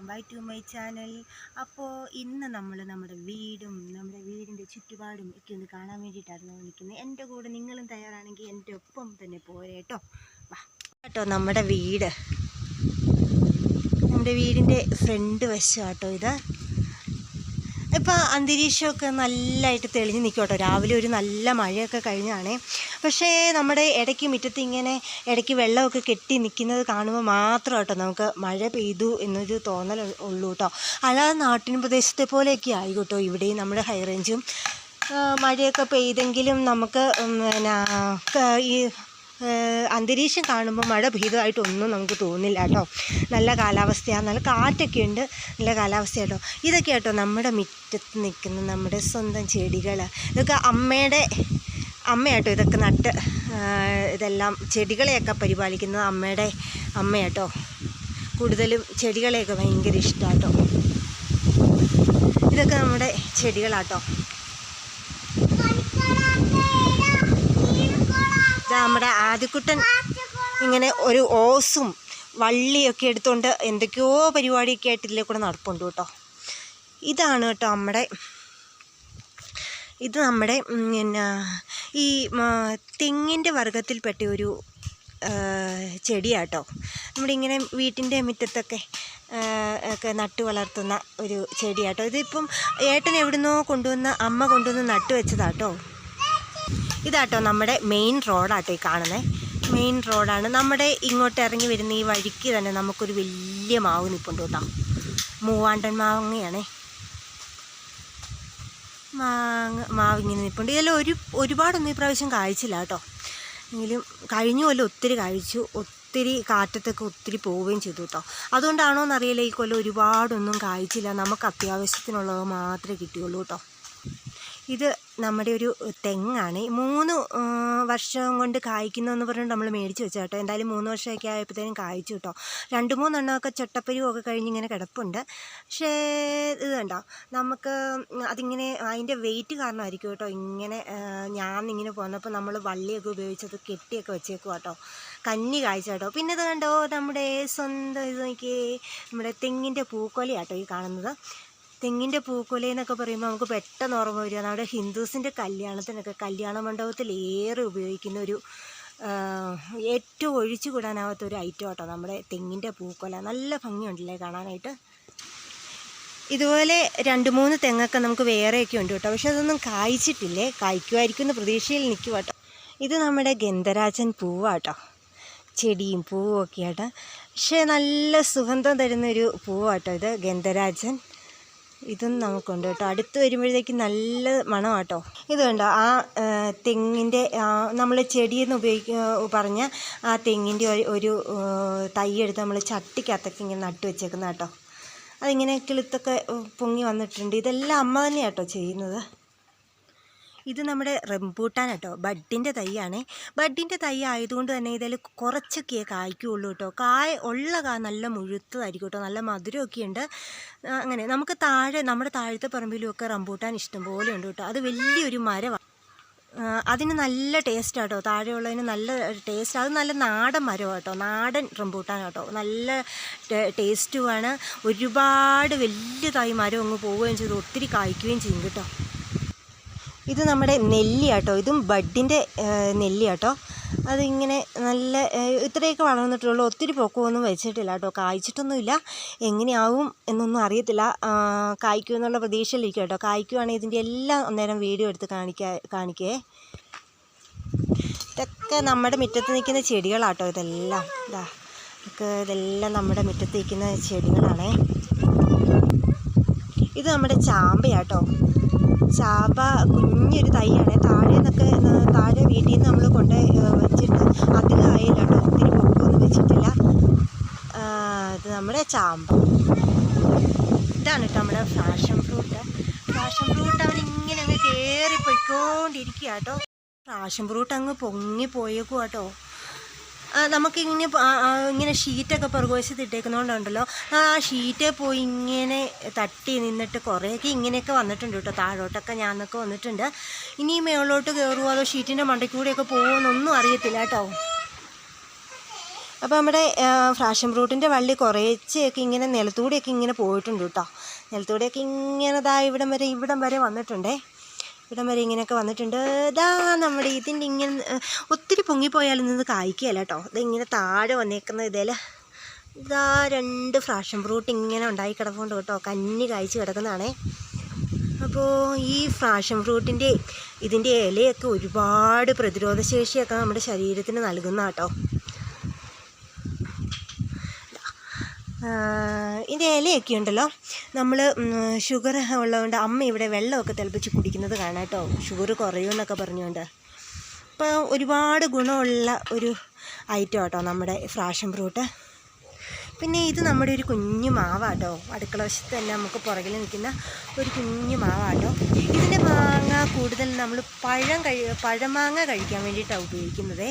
Welcome back to my channel അപ്പോൾ ഇന്ന് നമ്മൾ നമ്മുടെ വീടും നമ്മുടെ വീടിന്റെ ചുറ്റുപാടും ഒക്കെ ഒന്ന് കാണാൻ വേണ്ടിയിട്ടായിരുന്നു നിൽക്കുന്നത് എന്റെ കൂടെ നിങ്ങളും തയ്യാറാണെങ്കിൽ എന്റെ ഒപ്പം തന്നെ പോരെ കേട്ടോ വാ. കേട്ടോ നമ്മുടെ വീട്. നമ്മുടെ വീടിന്റെ ഫ്രണ്ട് വശം കേട്ടോ ഇത്. ഇപ്പോൾ അന്തരീക്ഷമൊക്കെ നല്ലതായിട്ട് തെളിഞ്ഞ് നിൽക്കും കേട്ടോ രാവിലെ ഒരു നല്ല മഴയൊക്കെ കഴിഞ്ഞാണേ. പക്ഷേ നമ്മുടെ ഇടയ്ക്ക് മുറ്റത്ത് ഇങ്ങനെ ഇടയ്ക്ക് വെള്ളമൊക്കെ കെട്ടി നിൽക്കുന്നത് കാണുമ്പോൾ മാത്രം കേട്ടോ നമുക്ക് മഴ പെയ്തു എന്നൊരു തോന്നൽ ഉള്ളൂ കേട്ടോ അല്ലാതെ നാട്ടിൻ പ്രദേശത്തെ പോലെയൊക്കെ ആയി കേട്ടോ ഇവിടെയും നമ്മുടെ ഹൈറേഞ്ചും മഴയൊക്കെ പെയ്തെങ്കിലും നമുക്ക് പിന്നെ ഈ അന്തരീക്ഷം കാണുമ്പോൾ മഴ പെയ്തതായിട്ടൊന്നും നമുക്ക് തോന്നില്ല കേട്ടോ. നല്ല കാലാവസ്ഥയാണ് നല്ല കാറ്റൊക്കെ ഉണ്ട്. നല്ല കാലാവസ്ഥ കേട്ടോ. ഇതൊക്കെ കേട്ടോ നമ്മുടെ മുറ്റത്ത് നിൽക്കുന്ന നമ്മുടെ സ്വന്തം ചെടികൾ ഇതൊക്കെ അമ്മയുടെ അമ്മയാട്ടോ ഇതൊക്കെ നട്ട് ഇതെല്ലാം ചെടികളെയൊക്കെ പരിപാലിക്കുന്നത് അമ്മയുടെ അമ്മയാട്ടോ കൂടുതലും ചെടികളെയൊക്കെ ഭയങ്കര ഇഷ്ടമാട്ടോ ഇതൊക്കെ നമ്മുടെ ചെടികളാട്ടോ ഇത് നമ്മുടെ ആദ്യക്കുട്ടൻ ഇങ്ങനെ ഒരു ഓസും വള്ളിയൊക്കെ എടുത്തുകൊണ്ട് എന്തൊക്കെയോ പരിപാടിയൊക്കെ ആയിട്ട് ഇതിലെ കൂടെ നടപ്പുണ്ട് കേട്ടോ. ഇതാണ് കേട്ടോ നമ്മുടെ ഇത് നമ്മുടെ പിന്നെ ഈ തെങ്ങിന്റെ വർഗത്തിൽപ്പെട്ട ഒരു ചെടിയാട്ടോ. നമ്മുടെ ഇങ്ങനെ വീട്ടിന്റെ മുറ്റത്തൊക്കെ ഒക്കെ നട്ടു വളർത്തുന്ന ഒരു ചെടിയാട്ടോ. ഇതിപ്പം ഏട്ടൻ എവിടുന്നോ കൊണ്ടുവന്ന് അമ്മ കൊണ്ടുവന്ന് നട്ടു വെച്ചതാട്ടോ ഇതാട്ടോ നമ്മുടെ മെയിൻ റോഡാട്ടോ ഈ കാണുന്നത് മെയിൻ റോഡാണ് നമ്മുടെ ഇങ്ങോട്ട് ഇറങ്ങി വരുന്ന ഈ വഴിക്ക് തന്നെ നമുക്കൊരു വലിയ മാവ് നിൽപ്പുണ്ട് കേട്ടോ. മൂവാണ്ടൻ മാങ്ങയാണേ. മാങ്ങ മാവ് ഇങ്ങനെ നിൽപ്പുണ്ട് ഇതെല്ലാം ഒരു ഒരുപാടൊന്നും ഈ പ്രാവശ്യം കാഴ്ചയില്ല കേട്ടോ. എങ്കിലും കഴിഞ്ഞ കൊല്ലം ഒത്തിരി കഴിച്ചു ഒത്തിരി കാറ്റത്തൊക്കെ ഒത്തിരി പോവുകയും ചെയ്തു കേട്ടോ. അതുകൊണ്ടാണോ എന്നറിയില്ല ഈ കൊല്ലം ഒരുപാടൊന്നും കായ്ച്ചില്ല. നമുക്ക് അത്യാവശ്യത്തിനുള്ളത് മാത്രമേ കിട്ടിയുള്ളൂ കേട്ടോ. ഇത് നമ്മുടെ ഒരു തെങ്ങാണ്. മൂന്ന് വർഷം കൊണ്ട് കായ്ക്കുന്നതെന്ന് പറഞ്ഞിട്ട് നമ്മൾ മേടിച്ച് വെച്ചാൽ കേട്ടോ എന്തായാലും മൂന്ന് വർഷമൊക്കെ ആയപ്പോഴത്തേനും കായ്ച്ചു കേട്ടോ രണ്ട് മൂന്നെണ്ണമൊക്കെ ചട്ടപ്പരിവൊക്കെ കഴിഞ്ഞ് ഇങ്ങനെ കിടപ്പുണ്ട്. പക്ഷേ ഇത് കണ്ടോ? നമുക്ക് അതിങ്ങനെ അതിന്റെ വെയിറ്റ് കാരണമായിരിക്കും കേട്ടോ ഇങ്ങനെ ഞാൻ ഇങ്ങനെ പോന്നപ്പോൾ നമ്മൾ വള്ളിയൊക്കെ ഉപയോഗിച്ചത് കെട്ടിയൊക്കെ വെച്ചേക്കും കേട്ടോ കന്നി കായ്ച്ച കേട്ടോ പിന്നെ ഇത് കണ്ടോ? നമ്മുടെ സ്വന്തം ഇത് നോക്കിയേ നമ്മുടെ തെങ്ങിന്റെ പൂക്കൊലയാട്ടോ ഈ കാണുന്നത്. തെങ്ങിന്റെ പൂക്കുല എന്നൊക്കെ പറയുമ്പോൾ നമുക്ക് പെട്ടെന്ന് ഓർമ്മ വരിക. നമ്മുടെ ഹിന്ദുസിന്റെ കല്യാണത്തിനൊക്കെ കല്യാണ മണ്ഡപത്തിൽ ഏറെ ഉപയോഗിക്കുന്ന ഒരു ഏറ്റവും ഒഴിച്ചു കൂടാനാവാത്ത ഒരു ഐറ്റം കേട്ടോ നമ്മുടെ തെങ്ങിന്റെ പൂക്കൊല. നല്ല ഭംഗിയുണ്ടല്ലേ കാണാനായിട്ട്? ഇതുപോലെ രണ്ട് മൂന്ന് തെങ്ങൊക്കെ നമുക്ക് വേറെയൊക്കെ ഉണ്ട് കേട്ടോ. പക്ഷെ അതൊന്നും കായ്ച്ചിട്ടില്ലേ? കായ്ക്കുമായിരിക്കും എന്ന് പ്രതീക്ഷയിൽ നിൽക്കുക കേട്ടോ. ഇത് നമ്മുടെ ഗന്ധരാജൻ പൂവാട്ടോ. ചെടിയും പൂവും ഒക്കെ ആയിട്ട് പക്ഷേ നല്ല സുഗന്ധം തരുന്നൊരു പൂവാട്ടോ ഇത് ഗന്ധരാജൻ. ഇതും നമുക്കുണ്ട് കേട്ടോ. അടുത്ത് വരുമ്പോഴത്തേക്ക് നല്ല മണമാട്ടോ. ഇത് കണ്ടോ? ആ തെങ്ങിന്റെ നമ്മൾ ചെടിയെന്ന് ഉപയോഗിക്കുക പറഞ്ഞ ആ തെങ്ങിന്റെ ഒരു ഒരു തൈ എടുത്ത് നമ്മൾ ചട്ടിക്കകത്തൊക്കെ ഇങ്ങനെ നട്ടു വെച്ചേക്കുന്ന കേട്ടോ അതിങ്ങനെ കിളുത്തൊക്കെ പൊങ്ങി വന്നിട്ടുണ്ട്. ഇതെല്ലാം അമ്മ തന്നെയാട്ടോ ചെയ്യുന്നത്. ഇത് നമ്മുടെ റംബൂട്ടാൻ കേട്ടോ. ബഡിന്റെ തൈയാണ്. ബഡിന്റെ തൈ ആയതുകൊണ്ട് തന്നെ ഇതിൽ കുറച്ചൊക്കെ കായ്ക്കുള്ളൂ കേട്ടോ. കായ ഉള്ള കാ നല്ല മുഴുത്തതായിരിക്കും കേട്ടോ. നല്ല മധുരമൊക്കെ ഉണ്ട്. അങ്ങനെ നമുക്ക് താഴെ നമ്മുടെ താഴത്തെ പറമ്പിലുമൊക്കെ റംബൂട്ടാൻ ഇഷ്ടംപോലെ ഉണ്ട് കേട്ടോ. അത് വലിയൊരു മരമാണ് അതിന് നല്ല ടേസ്റ്റ് കേട്ടോ. താഴെയുള്ളതിന് നല്ല ടേസ്റ്റ് അത് നല്ല നാടൻ മരമാണ് കേട്ടോ. നാടൻ റംബൂട്ടാൻ കേട്ടോ. നല്ല ടേസ്റ്റുമാണ് ഒരുപാട് വലിയതായി മരം അങ്ങ് പോവുകയും ചെയ്തു. ഒത്തിരി കായ്ക്കുകയും ചെയ്യും കേട്ടോ. ഇത് നമ്മുടെ നെല്ലി ആട്ടോ ഇതും ബഡിന്റെ നെല്ലി ആട്ടോ അതിങ്ങനെ നല്ല ഇത്രയൊക്കെ വളർന്നിട്ടുള്ളൂ. ഒത്തിരി പൊക്കമൊന്നും വെച്ചിട്ടില്ല കേട്ടോ കായ്ച്ചിട്ടൊന്നുമില്ല. എങ്ങനെയാവും എന്നൊന്നും അറിയത്തില്ല. കായ്ക്കും എന്നുള്ള പ്രതീക്ഷയിലിരിക്കും കേട്ടോ കായ്ക്കുവാണെങ്കിൽ ഇതിന്റെ എല്ലാം അന്നേരം വീഡിയോ എടുത്ത് കാണിക്കാ കാണിക്കേ. ഇതൊക്കെ നമ്മുടെ മുറ്റത്ത് നിൽക്കുന്ന ചെടികളാട്ടോ ഇതെല്ലാം. ഇതാ ഇതൊക്കെ ഇതെല്ലാം നമ്മുടെ മുറ്റത്ത് നിൽക്കുന്ന ചെടികളാണേ. ഇത് നമ്മുടെ ചാമ്പയാട്ടോ. ചാമ്പ കുഞ്ഞൊരു തൈയാണ്. താഴെ നിന്നൊക്കെ താഴെ വീട്ടിൽ നിന്ന് നമ്മൾ കൊണ്ട് വെച്ചിട്ട് അധികമായില്ല കേട്ടോ ഒത്തിരി പൊക്കമൊന്നും വെച്ചിട്ടില്ല. ഇത് നമ്മുടെ ചാമ്പ. ഇതാണ് കേട്ടോ നമ്മുടെ ഫാഷൻ ഫ്രൂട്ട്. ഫാഷൻ ഫ്രൂട്ട് അവൻ ഇങ്ങനെ അങ്ങ് കയറി പൊയ്ക്കൊണ്ടിരിക്കുക കേട്ടോ ഫാഷൻ ഫ്രൂട്ട് അങ്ങ് പൊങ്ങി പോയേക്കും കേട്ടോ നമുക്കിങ്ങനെ ഇങ്ങനെ ഷീറ്റൊക്കെ പുറകുവശത്ത് ഇട്ടേക്കുന്നതുകൊണ്ടുണ്ടല്ലോ ആ ഷീറ്റേ പോയി ഇങ്ങനെ തട്ടി നിന്നിട്ട് കുറേയൊക്കെ ഇങ്ങനെയൊക്കെ വന്നിട്ടുണ്ട് കേട്ടോ. താഴോട്ടൊക്കെ ഞാനൊക്കെ വന്നിട്ടുണ്ട്. ഇനി മേളോട്ട് കയറുമോ അതോ ഷീറ്റിന്റെ മണ്ടയ്ക്കൂടെയൊക്കെ പോകുമെന്നൊന്നും അറിയത്തില്ല കേട്ടോ. അപ്പോൾ നമ്മുടെ ഫ്രാഷൻ ഫ്രൂട്ടിന്റെ വള്ളി കുറേച്ചൊക്കെ ഇങ്ങനെ നിലത്തൂടെയൊക്കെ ഇങ്ങനെ പോയിട്ടുണ്ട് കേട്ടോ. നിലത്തൂടെയൊക്കെ ഇങ്ങനെ ദാ ഇവിടം വരെ ഇവിടം വരെ വന്നിട്ടുണ്ടേ. ഇവിടം വരെ ഇങ്ങനെയൊക്കെ വന്നിട്ടുണ്ട്. ഇതാ നമ്മുടെ ഇതിന്റെ ഇങ്ങനെ ഒത്തിരി പൊങ്ങിപ്പോയാലും ഇത് കായ്ക്കുകയല്ല കേട്ടോ. ഇതിങ്ങനെ താഴെ വന്നേക്കുന്ന ഇതിൽ ഇതാ രണ്ട് ഫ്രാഷൻ ഫ്രൂട്ട് ഇങ്ങനെ ഉണ്ടായി കിടപ്പുണ്ട് കേട്ടോ. കന്നി കായ്ച്ച് കിടക്കുന്നതാണേ. അപ്പോൾ ഈ ഫ്രാഷൻ ഫ്രൂട്ടിന്റെ ഇതിന്റെ ഇലയൊക്കെ ഒരുപാട് പ്രതിരോധശേഷിയൊക്കെ നമ്മുടെ ശരീരത്തിന് നൽകുന്ന കേട്ടോ. ഇതിന്റെ ഇലയൊക്കെ ഉണ്ടല്ലോ. നമ്മൾ ഷുഗർ ഉള്ളതുകൊണ്ട് അമ്മ ഇവിടെ വെള്ളമൊക്കെ തിളപ്പിച്ച് കുടിക്കുന്നത് കാണാം കേട്ടോ. ഷുഗർ കുറയുമെന്നൊക്കെ പറഞ്ഞുകൊണ്ട്. അപ്പോൾ ഒരുപാട് ഗുണമുള്ള ഒരു ഐറ്റം കേട്ടോ നമ്മുടെ ഫ്രാഷൻ ഫ്രൂട്ട് പിന്നെ ഇത് നമ്മുടെ ഒരു കുഞ്ഞു മാവാട്ടോ അടുക്കള വശത്ത് തന്നെ നമുക്ക് പുറകിൽ നിൽക്കുന്ന ഒരു കുഞ്ഞു മാവാട്ടോ ഇതിന്റെ മാങ്ങ കൂടുതൽ നമ്മൾ പഴം കഴി പഴമാങ്ങ കഴിക്കാൻ വേണ്ടിയിട്ടാണ് ഉപയോഗിക്കുന്നത്.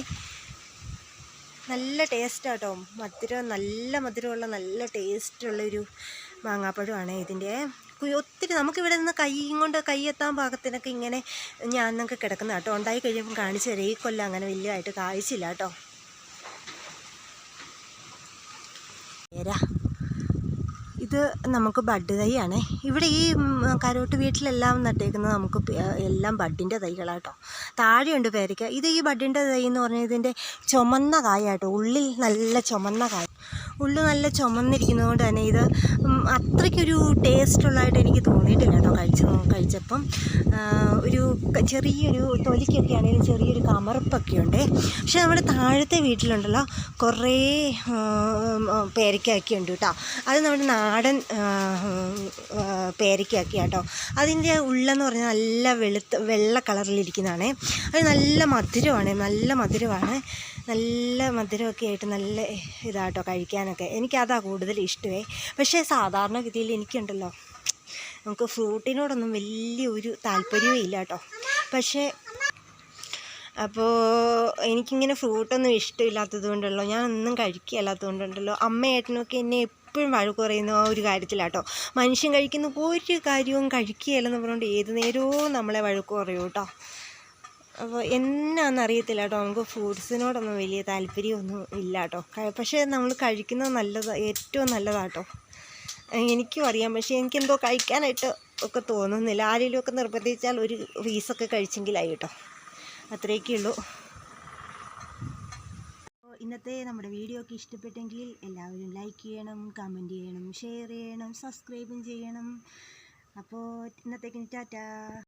നല്ല ടേസ്റ്റാട്ടോ മധുരം നല്ല മധുരമുള്ള നല്ല ടേസ്റ്റുള്ളൊരു മാങ്ങാപ്പഴമാണ് ഇതിന്റെ. ഒത്തിരി നമുക്കിവിടെ നിന്ന് കൈയും കൊണ്ട് കൈയെത്താൻ പാകത്തിനൊക്കെ ഇങ്ങനെ ഞാൻ നിങ്ങൾക്ക് കിടക്കുന്ന കേട്ടോ. ഉണ്ടായി കഴിയുമ്പോൾ കാണിച്ചു തരാം. ഈ കൊല്ലം അങ്ങനെ വലിയതായിട്ട് കാഴ്ചയില്ല കേട്ടോ. പേര ഇത് നമുക്ക് ബഡ് തൈയാണ്. ഇവിടെ ഈ കരോട്ട് വീട്ടിലെല്ലാം നട്ടേക്കുന്നത് നമുക്ക് എല്ലാം ബഡിന്റെ തൈകളാട്ടോ. താഴെയുണ്ട് പേരയ്ക്ക. ഇത് ഈ ബഡിന്റെ തൈ എന്ന് പറഞ്ഞാൽ ഇതിന്റെ ചുമന്ന കായാട്ടോ. ഉള്ളിൽ നല്ല ചുമന്ന കായ ഉള്ളു നല്ല ചുമന്നിരിക്കുന്നത് കൊണ്ട് തന്നെ ഇത് അത്രയ്ക്കൊരു ടേസ്റ്റുള്ളതായിട്ട് എനിക്ക് തോന്നിയിട്ടില്ല കേട്ടോ കഴിച്ച് കഴിച്ചപ്പം. ഒരു ചെറിയൊരു തൊലിക്കൊക്കെ ആണെങ്കിലും ചെറിയൊരു കമർപ്പൊക്കെ ഉണ്ട്. പക്ഷെ നമ്മുടെ താഴത്തെ വീട്ടിലുണ്ടല്ലോ കുറേ പേരയ്ക്കൊക്കെ ഉണ്ട് കേട്ടോ. അത് നമ്മുടെ നാടൻ പേരയ്ക്കൊക്കെ കേട്ടോ. അതിന്റെ ഉള്ളെന്ന് പറഞ്ഞാൽ നല്ല വെളുത്ത വെള്ള കളറിലിരിക്കുന്നതാണ്. അത് നല്ല മധുരമാണ് നല്ല മധുരമാണ്. നല്ല മധുരമൊക്കെ ആയിട്ട് നല്ല ഇതാട്ടോ കഴിക്കാനൊക്കെ. എനിക്കതാണ് കൂടുതൽ ഇഷ്ടമേ പക്ഷേ സാധാരണഗതിയിൽ എനിക്കുണ്ടല്ലോ നമുക്ക് ഫ്രൂട്ടിനോടൊന്നും വലിയ ഒരു താല്പര്യവും ഇല്ല കേട്ടോ. പക്ഷേ അപ്പോൾ എനിക്കിങ്ങനെ ഫ്രൂട്ടൊന്നും ഇഷ്ടമില്ലാത്തത് കൊണ്ടല്ലോ ഞാൻ ഒന്നും കഴിക്കുകയല്ലാത്തത് കൊണ്ടുണ്ടല്ലോ അമ്മയേട്ടനൊക്കെ എന്നെ എപ്പോഴും വഴക്ക് പറയുന്നു ആ ഒരു കാര്യത്തിലാട്ടോ മനുഷ്യൻ കഴിക്കുന്ന ഒരു കാര്യവും കഴിക്കുകയല്ലെന്ന് പറഞ്ഞുകൊണ്ട് ഏത് നേരവും നമ്മളെ വഴക്ക് കേട്ടോ. അപ്പോൾ എന്നാന്ന് അറിയത്തില്ല കേട്ടോ. നമുക്ക് ഫ്രൂട്ട്സിനോടൊന്നും വലിയ താല്പര്യമൊന്നും ഇല്ല കേട്ടോ പക്ഷേ നമ്മൾ കഴിക്കുന്നത് നല്ലത് ഏറ്റവും നല്ലതാട്ടോ എനിക്കും അറിയാം. പക്ഷേ എനിക്കെന്തോ കഴിക്കാനായിട്ട് ഒക്കെ തോന്നുന്നില്ല. ആരെങ്കിലും ഒക്കെ നിർബന്ധിച്ചാൽ ഒരു പീസൊക്കെ കഴിച്ചെങ്കിലായി കേട്ടോ. അത്രയൊക്കെ ഉള്ളൂ. ഇന്നത്തെ നമ്മുടെ വീഡിയോ ഒക്കെ ഇഷ്ടപ്പെട്ടെങ്കിൽ എല്ലാവരും ലൈക്ക് ചെയ്യണം കമന്റ് ചെയ്യണം ഷെയർ ചെയ്യണം സബ്സ്ക്രൈബും ചെയ്യണം. അപ്പോൾ ഇന്നത്തേക്ക് ടാറ്റാ.